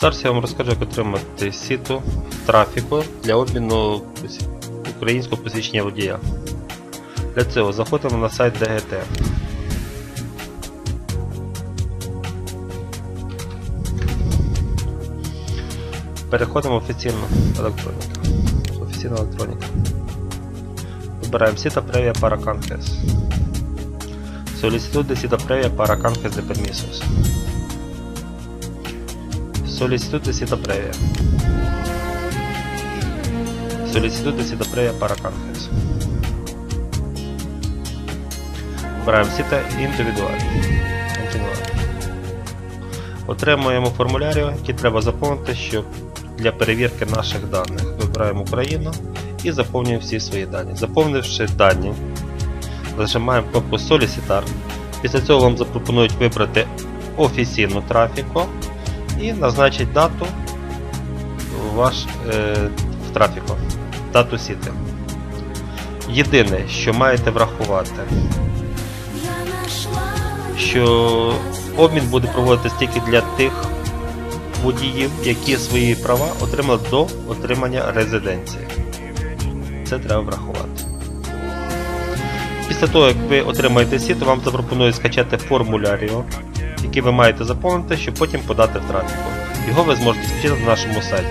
Зараз я вам розкажу, як отримати сіту трафіку для обміну українського посвідчення водія. Для цього заходимо на сайт ДГТ. Переходимо в офіційну електроніку. Офіційна електроніка. Вибираємо сіта превія para Canjes. Solicitud de cita previa para canjes de permisos. Solicitud de cita previa. Solicitud de cita previa para canjes. Вибираємо сіта індивідуальні. Отримуємо формулярію, який треба заповнити, щоб для перевірки наших даних. Вибираємо Україну і заповнюємо всі свої дані. Заповнивши дані, нажимаємо кнопку Solicitar. Після цього вам запропонують вибрати офіційну трафіку і назначить дату ваш, е, в трафіку, дату сіти. Єдине, що маєте врахувати, що обмін буде проводитись тільки для тих водіїв, які свої права отримали до отримання резиденції. Це треба врахувати. Після того, як ви отримаєте сіт, вам запропонують скачати формулярію, який ви маєте заповнити, щоб потім подати в трафіку. Його ви зможете скачати на нашому сайті.